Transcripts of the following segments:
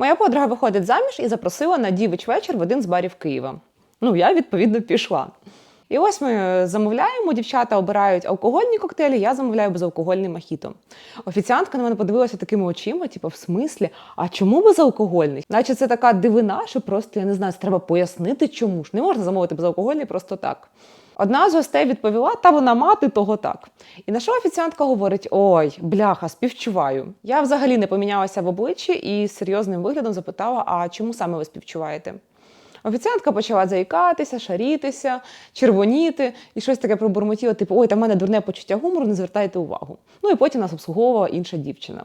Моя подруга виходить заміж і запросила на дівич вечір в один з барів Києва. Ну, я відповідно пішла. І ось ми замовляємо, дівчата обирають алкогольні коктейлі, я замовляю безалкогольний мохіто. Офіціантка на мене подивилася такими очима, типу, в смислі, а чому безалкогольний? Наче це така дивина, що просто я не знаю, треба пояснити, чому ж не можна замовити безалкогольний просто так. Одна з гостей відповіла, та вона мати того так. І на що офіціантка говорить: ой, бляха, співчуваю. Я взагалі не помінялася в обличчі і з серйозним виглядом запитала: а чому саме ви співчуваєте? Офіціантка почала заїкатися, шарітися, червоніти і щось таке пробурмотіла, типу, ой, та в мене дурне почуття гумору, не звертайте увагу. Ну і потім нас обслуговувала інша дівчина.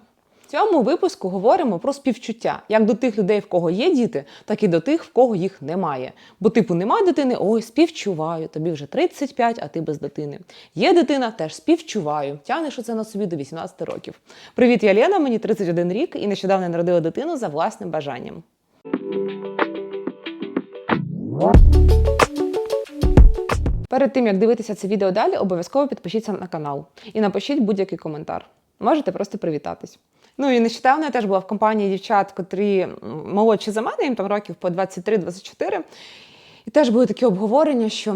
Цьому випуску говоримо про співчуття як до тих людей, в кого є діти, так і до тих, в кого їх немає. Бо, типу, нема дитини, ой, співчуваю, тобі вже 35, а ти без дитини. Є дитина, теж співчуваю. Тягнеш оце на собі до 18 років. Привіт, я Лена, мені 31 рік і нещодавно народила дитину за власним бажанням. Перед тим як дивитися це відео далі, обов'язково підпишіться на канал і напишіть будь-який коментар. Можете просто привітатись. Ну і нещодавно я теж була в компанії дівчат, котрі молодші за мене, їм там років по 23-24. І теж були такі обговорення, що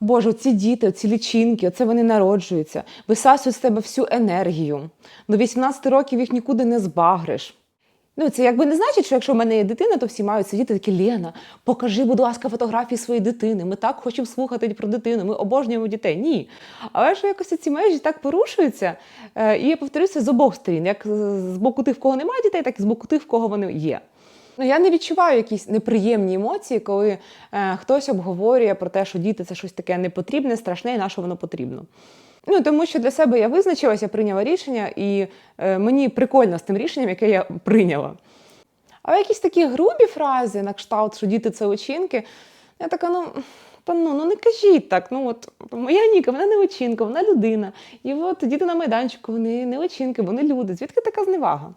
Боже, ці діти, ці лічинки, оце вони народжуються, висасують з тебе всю енергію. До 18 років їх нікуди не збагриш. Ну, це якби не значить, що якщо в мене є дитина, то всі мають сидіти такі Лена, покажи, будь ласка, фотографії своєї дитини. Ми так хочемо слухати про дитину, ми обожнюємо дітей. Ні. Але ж якось ці межі так порушуються. Е, І я повторюся з обох сторін, як з боку тих, в кого немає дітей, так і з боку тих, в кого вони є. Ну, я не відчуваю якісь неприємні емоції, коли е, хтось обговорює про те, що діти це щось таке непотрібне, страшне, і на що воно потрібно. Ну, тому що для себе я визначилася, прийняла рішення, і е, мені прикольно з тим рішенням, яке я прийняла. А якісь такі грубі фрази, на кшталт, що діти це очінки, я така, ну. Та ну, ну не кажіть так. Ну от моя Ніка, вона не очінка, вона людина. І от діти на майданчику, вони не очінки, вони люди. Звідки така зневага?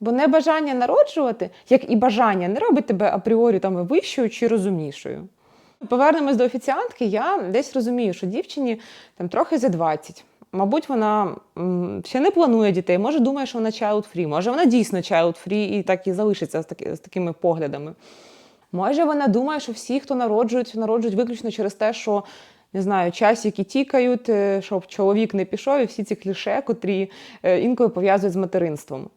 Бо небажання народжувати, як і бажання, не робить тебе апріорі там вищою чи розумнішою. Повернемось до офіціантки. Я десь розумію, що дівчині там трохи за 20. Мабуть, вона ще не планує дітей, може думає, що вона child-free, може вона дійсно child-free і так і залишиться з, таки, з такими поглядами. Може, вона думає, що всі, хто народжують, народжують виключно через те, що не знаю, часики тікають, е, щоб чоловік не пішов, і всі ці кліше, котрі е, інколи пов'язують з материнством.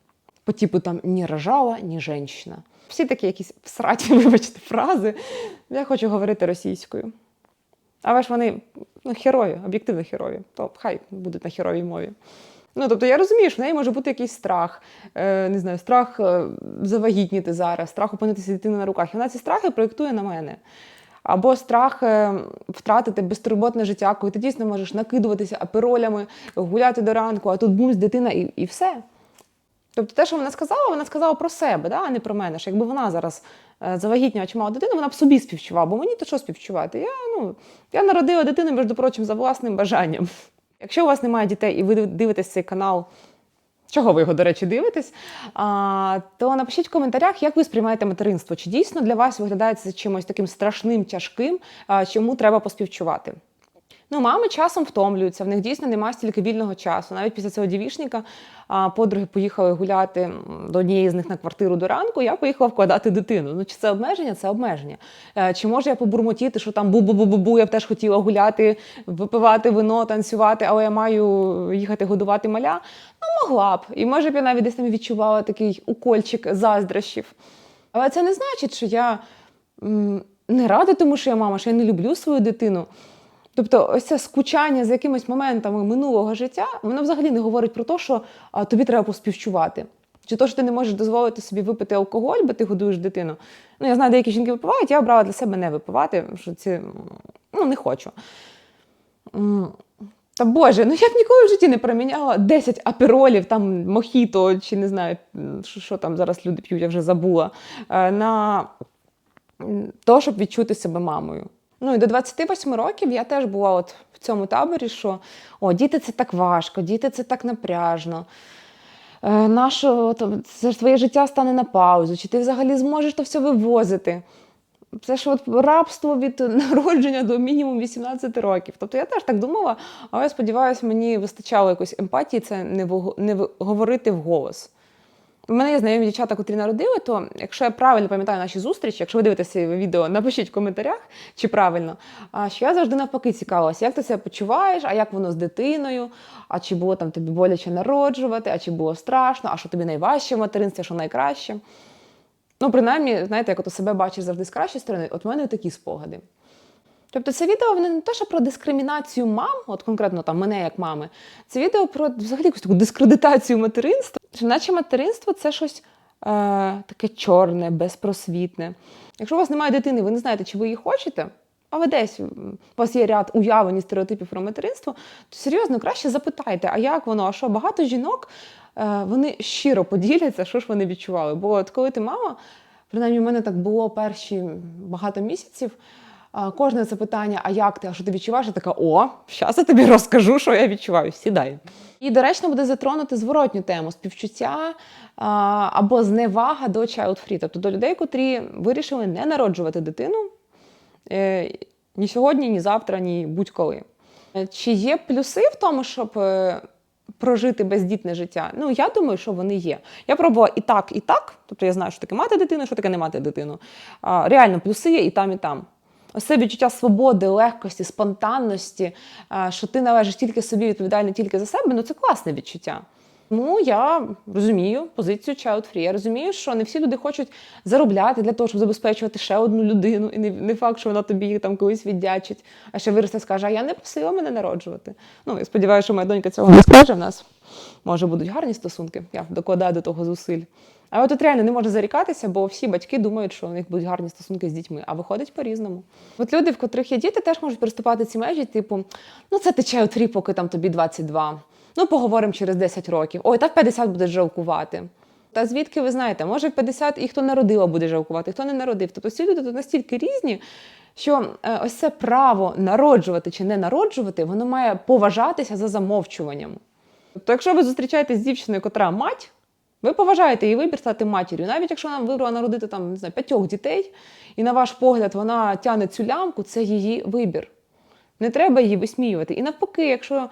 По типу там ні рожала, ні женщина. Всі такі якісь всраті, вибачте, фрази. Я хочу говорити російською. Але ж вони ну, херові, об'єктивно херові, то хай будуть на херовій мові. Ну, тобто я розумію, що в неї може бути якийсь страх, е, не знаю, страх е, завагітніти зараз, страх опинитися дитини на руках. І вона ці страхи проєктує на мене. Або страх е, втратити безтурботне життя, коли ти дійсно можеш накидуватися аперолями, гуляти до ранку, а тут бумс, дитина і, і все. Тобто те, що вона сказала, вона сказала про себе, да, а не про мене. Що якби вона зараз е, завагітніла чи мала дитину, вона б собі співчувала, бо мені то що співчувати? Я, ну, я народила дитину, між прочим, за власним бажанням. Якщо у вас немає дітей і ви дивитесь цей канал, чого ви його, до речі, дивитесь, то напишіть в коментарях, як ви сприймаєте материнство. Чи дійсно для вас виглядає це чимось таким страшним, тяжким, чому треба поспівчувати? Ну, мами часом втомлюються, в них дійсно немає стільки вільного часу. Навіть після цього дівішника подруги поїхали гуляти до однієї з них на квартиру до ранку. Я поїхала вкладати дитину. Ну, чи це обмеження? Це обмеження. Е, Чи можу я побурмотіти, що там бу-бу-бу-бу-бу, я б теж хотіла гуляти, випивати вино, танцювати, але я маю їхати годувати маля? Ну, могла б. І може б я навіть десь там відчувала такий укольчик заздрощів. Але це не значить, що я не рада, тому що я мама, що я не люблю свою дитину. Тобто, ось це скучання з якимись моментами минулого життя, воно взагалі не говорить про те, що а, тобі треба поспівчувати. Чи то, що ти не можеш дозволити собі випити алкоголь, бо ти годуєш дитину. Ну, я знаю, деякі жінки випивають, я обрала для себе не випивати, що це ну, не хочу. Та Боже, ну я б ніколи в житті не проміняла 10 аперолів, там мохіто, чи не знаю, що, що там зараз люди п'ють, я вже забула, е, на те, щоб відчути себе мамою. Ну і до 28 років я теж була от в цьому таборі, що о, діти це так важко, діти це так напряжно. Е, наше, от, це ж твоє життя стане на паузу, чи ти взагалі зможеш то все вивозити? Це ж от рабство від народження до мінімум 18 років. Тобто я теж так думала, але сподіваюся, мені вистачало якоїсь емпатії це не, вого- не ви- говорити вголос. У мене є знайомі дівчата, котрі народили, то якщо я правильно пам'ятаю наші зустрічі, якщо ви дивитеся відео, напишіть в коментарях, чи правильно. Що я завжди навпаки цікавилася, як ти себе почуваєш, а як воно з дитиною, а чи було там тобі боляче народжувати, а чи було страшно, а що тобі найважче в материнстві, що найкраще. Ну, принаймні, знаєте, як от себе бачиш завжди з кращої сторони, от в мене такі спогади. Тобто це відео не те, що про дискримінацію мам, от конкретно там мене як мами, це відео про взагалі якусь таку дискредитацію материнства. Що наче материнство це щось е, таке чорне, безпросвітне. Якщо у вас немає дитини, ви не знаєте, чи ви її хочете, а ви десь у вас є ряд уявлень і стереотипів про материнство, то серйозно краще запитайте, а як воно, а що багато жінок е, вони щиро поділяться, що ж вони відчували. Бо от коли ти мама, принаймні в мене так було перші багато місяців. Кожне запитання, а як ти, а що ти відчуваєш? Я така, о, зараз я тобі розкажу, що я відчуваю. Сідай. І доречно буде затронути зворотню тему співчуття або зневага до child-free, тобто до людей, котрі вирішили не народжувати дитину е, ні сьогодні, ні завтра, ні будь-коли. Чи є плюси в тому, щоб е, прожити бездітне життя? Ну, я думаю, що вони є. Я пробувала і так, і так. Тобто я знаю, що таке мати дитину, що таке не мати дитину. Реально, плюси є і там, і там. Ось це відчуття свободи, легкості, спонтанності, що ти належиш тільки собі, відповідальний тільки за себе, ну це класне відчуття. Тому я розумію позицію child free. Я розумію, що не всі люди хочуть заробляти для того, щоб забезпечувати ще одну людину, і не, факт, що вона тобі там колись віддячить, а ще виросте скаже, а я не просила мене народжувати. Ну, я сподіваюся, що моя донька цього не скаже. В нас може будуть гарні стосунки. Я докладаю до того зусиль. Але тут реально не можна зарікатися, бо всі батьки думають, що у них будуть гарні стосунки з дітьми, а виходить по-різному. От люди, в котрих є діти, теж можуть переступати ці межі, типу, ну це тече от рік, поки там тобі 22. Ну, поговоримо через 10 років. Ой, та в 50 будеш жалкувати. Та звідки ви знаєте, може в 50 і хто народила буде жалкувати, хто не народив. Тобто всі люди тут настільки різні, що е, ось це право народжувати чи не народжувати, воно має поважатися за замовчуванням. Тобто, якщо ви зустрічаєтесь з дівчиною, котра мать, ви поважаєте її вибір стати матір'ю. Навіть якщо вона вибрала народити там, не знаю, п'ятьох дітей, і на ваш погляд вона тягне цю лямку, це її вибір. Не треба її висміювати. І навпаки, якщо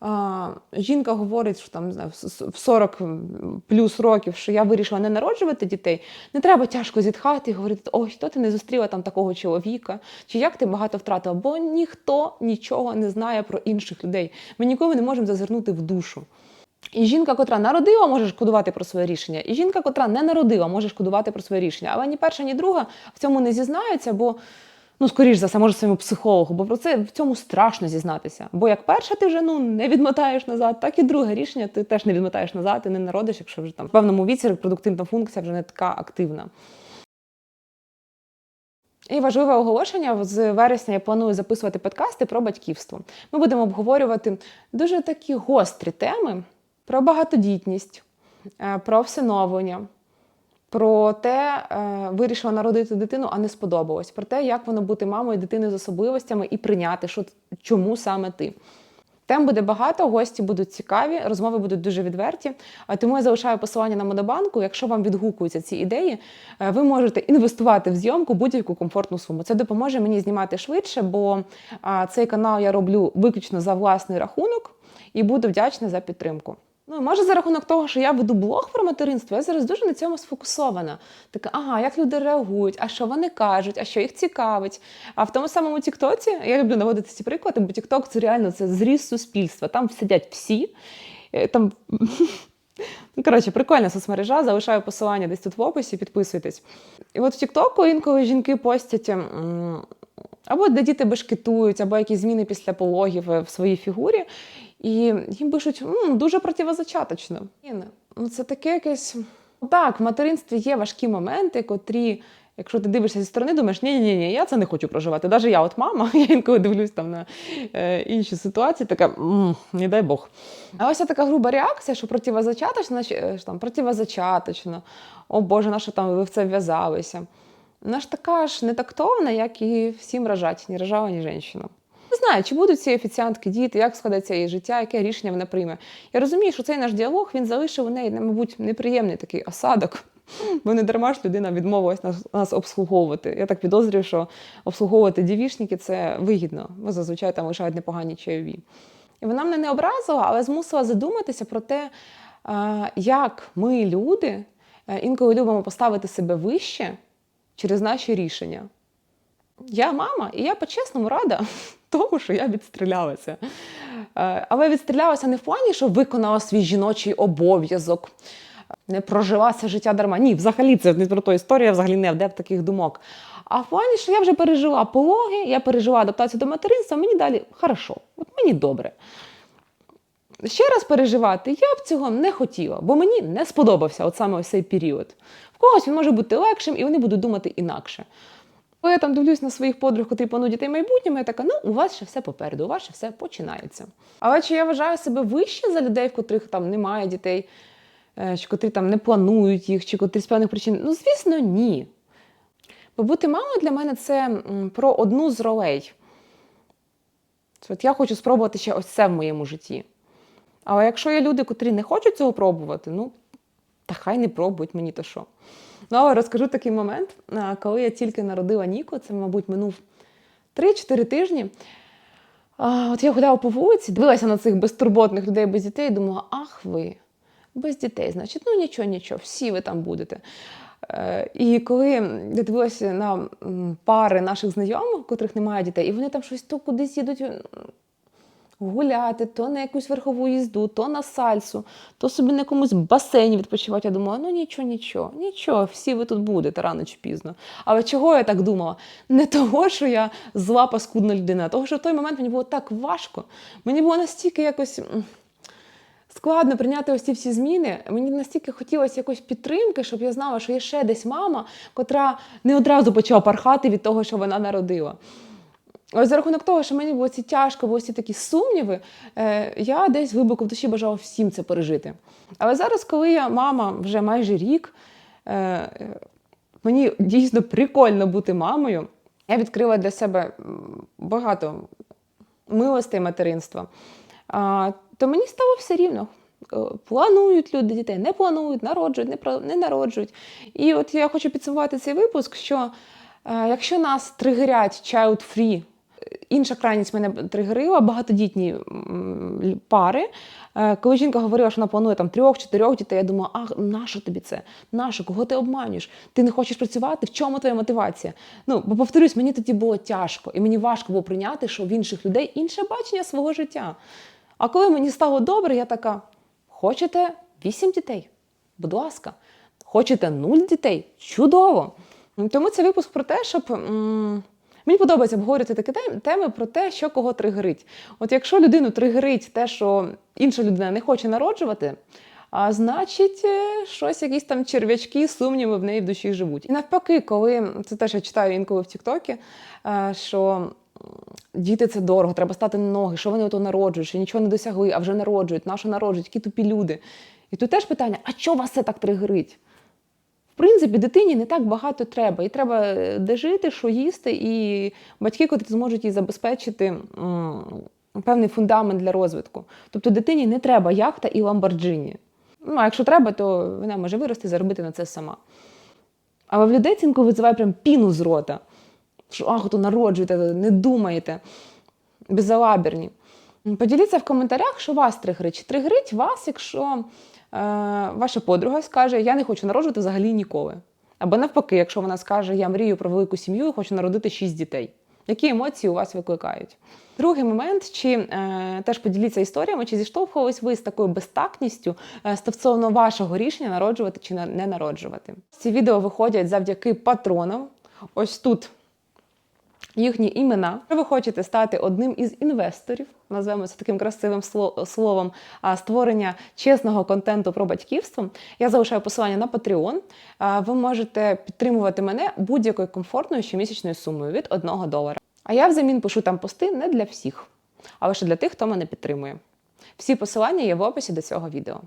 а, жінка говорить, що там не знаю, в 40 плюс років, що я вирішила не народжувати дітей, не треба тяжко зітхати і говорити, ой, хто ти не зустріла там такого чоловіка, чи як ти багато втратила, бо ніхто нічого не знає про інших людей. Ми ніколи не можемо зазирнути в душу. І жінка, котра народила, може шкодувати про своє рішення, і жінка, котра не народила, може шкодувати про своє рішення. Але ні перша, ні друга в цьому не зізнаються, бо, ну, скоріш за все, може своєму психологу, бо про це в цьому страшно зізнатися. Бо як перша ти вже ну, не відмотаєш назад, так і друге рішення ти теж не відмотаєш назад, ти не народиш, якщо вже там в певному віці репродуктивна функція вже не така активна. І важливе оголошення з вересня я планую записувати подкасти про батьківство. Ми будемо обговорювати дуже такі гострі теми про багатодітність, е, про всиновлення, про те, е, вирішила народити дитину, а не сподобалось, про те, як воно бути мамою дитини з особливостями і прийняти, що чому саме ти. Тем буде багато, гості будуть цікаві, розмови будуть дуже відверті. Тому я залишаю посилання на Монобанку. Якщо вам відгукуються ці ідеї, е, ви можете інвестувати в зйомку будь-яку комфортну суму. Це допоможе мені знімати швидше, бо цей канал я роблю виключно за власний рахунок і буду вдячна за підтримку. Ну, може, за рахунок того, що я веду блог про материнство, я зараз дуже на цьому сфокусована. Така, ага, як люди реагують, а що вони кажуть, а що їх цікавить. А в тому самому Тіктоці я люблю наводити ці приклади, бо Тікток це реально це зріз суспільства. Там сидять всі. е, Там Ну, коротше, прикольна соцмережа, залишаю посилання десь тут в описі, підписуйтесь. І от в Тіктоку інколи жінки постять. Або де діти бешкетують, або якісь зміни після пологів е, в своїй фігурі, і їм пишуть «М, дуже противозачаточно. Ну, це таке якесь. Так, в материнстві є важкі моменти, котрі, якщо ти дивишся зі сторони, думаєш, ні, ні, ні, я це не хочу проживати. Навіть я, от мама, я інколи дивлюсь там на е, інші ситуації, така «М, не дай Бог. А ось така груба реакція, що противозачаточно, е, що там противозачаточно, о Боже, на що там ви в це вв'язалися. Вона ж така ж не тактовна, як і всім рожать, ні рожала, ні жінка. Знаю, чи будуть ці офіціантки діти, як складеться її життя, яке рішення вона прийме. Я розумію, що цей наш діалог він залишив у неї, мабуть, неприємний такий осадок. Бо не дарма ж людина відмовилась нас, нас обслуговувати. Я так підозрюю, що обслуговувати дівішники це вигідно, бо зазвичай там лишають непогані чайові. І вона мене не образила, але змусила задуматися про те, як ми, люди, е, інколи любимо поставити себе вище через наші рішення. Я мама, і я по-чесному рада тому, що я відстрілялася. Е, Але відстрілялася не в плані, що виконала свій жіночий обов'язок, не прожила це життя дарма. Ні, взагалі це не про ту історію, взагалі не вдев таких думок. А в плані, що я вже пережила пологи, я пережила адаптацію до материнства, мені далі хорошо, от мені добре. Ще раз переживати я б цього не хотіла, бо мені не сподобався от саме ось цей період. В когось він може бути легшим, і вони будуть думати інакше. Коли я там дивлюсь на своїх подруг, котрі планують дітей майбутньому, я така, ну у вас ще все попереду, у вас ще все починається. Але чи я вважаю себе вище за людей, в котрих там немає дітей, е, чи котрі там не планують їх, чи котрі з певних причин? Ну, звісно, ні. Бо бути мамою для мене це про одну з ролей. От я хочу спробувати ще ось це в моєму житті. Але якщо є люди, котрі не хочуть цього пробувати, ну, та хай не пробують мені то що. Ну, але розкажу такий момент, коли я тільки народила Ніку, це, мабуть, минув 3-4 тижні. От я гуляла по вулиці, дивилася на цих безтурботних людей без дітей і думала, ах ви, без дітей, значить, ну нічого, нічого, всі ви там будете. Е, І коли я дивилася на пари наших знайомих, котрих немає дітей, і вони там щось то кудись їдуть гуляти, то на якусь верхову їзду, то на сальсу, то собі на якомусь басейні відпочивати. Я думала, ну нічого, нічого, нічого, всі ви тут будете рано чи пізно. Але чого я так думала? Не того, що я зла паскудна людина, а того, що в той момент мені було так важко. Мені було настільки якось. Складно прийняти ось ці всі зміни. Мені настільки хотілося якоїсь підтримки, щоб я знала, що є ще десь мама, котра не одразу почала пархати від того, що вона народила. Ось за рахунок того, що мені було ці тяжко, було ці такі сумніви, е, я десь глибоко в душі бажала всім це пережити. Але зараз, коли я мама вже майже рік, е, мені дійсно прикольно бути мамою. Я відкрила для себе багато милостей материнства. То мені стало все рівно. Е, Планують люди дітей, не планують, народжують, не, народжують. І от я хочу підсумувати цей випуск, що якщо нас тригерять child-free, інша крайність мене тригерила, багатодітні пари. Е, Коли жінка говорила, що вона планує там трьох-чотирьох дітей, я думала, ах, нащо тобі це? Нащо? Кого ти обманюєш? Ти не хочеш працювати? В чому твоя мотивація? Ну, бо повторюсь, мені тоді було тяжко, і мені важко було прийняти, що в інших людей інше бачення свого життя. А коли мені стало добре, я така: хочете вісім дітей? Будь ласка, хочете нуль дітей? Чудово! Тому це випуск про те, щоб. м, Мені подобається обговорювати такі теми про те, що кого тригерить. От якщо людину тригерить те, що інша людина не хоче народжувати, а значить, е, щось, якісь там черв'ячки, сумніви в неї в душі живуть. І навпаки, коли це теж я читаю інколи в Тіктокі, е, що діти це дорого, треба стати на ноги, що вони ото народжують, що нічого не досягли, а вже народжують, на народжують, які тупі люди. І тут теж питання: а чого вас це так тригерить? В принципі, дитині не так багато треба. І треба е, де жити, що їсти, і батьки, котрі зможуть їй забезпечити певний фундамент для розвитку. Тобто дитині не треба яхта і ламборджині. Ну, а якщо треба, то вона може вирости і заробити на це сама. Але в людей цінку визиває прям піну з рота. Що ах, то народжуєте, не думаєте, безалабірні. Поділіться в коментарях, що вас тригерить. Чи тригерить вас, якщо ваша подруга скаже, я не хочу народжувати взагалі ніколи. Або навпаки, якщо вона скаже, я мрію про велику сім'ю і хочу народити шість дітей. Які емоції у вас викликають? Другий момент, чи е, теж поділіться історіями, чи зіштовхувались ви з такою безтакністю е, стосовно вашого рішення народжувати чи не народжувати? Ці відео виходять завдяки патронам. Ось тут їхні імена. Якщо ви хочете стати одним із інвесторів, назвемо це таким красивим словом, створення чесного контенту про батьківство, я залишаю посилання на Patreon. Ви можете підтримувати мене будь-якою комфортною щомісячною сумою від 1 долара. А я взамін пишу там пости не для всіх, а лише для тих, хто мене підтримує. Всі посилання є в описі до цього відео.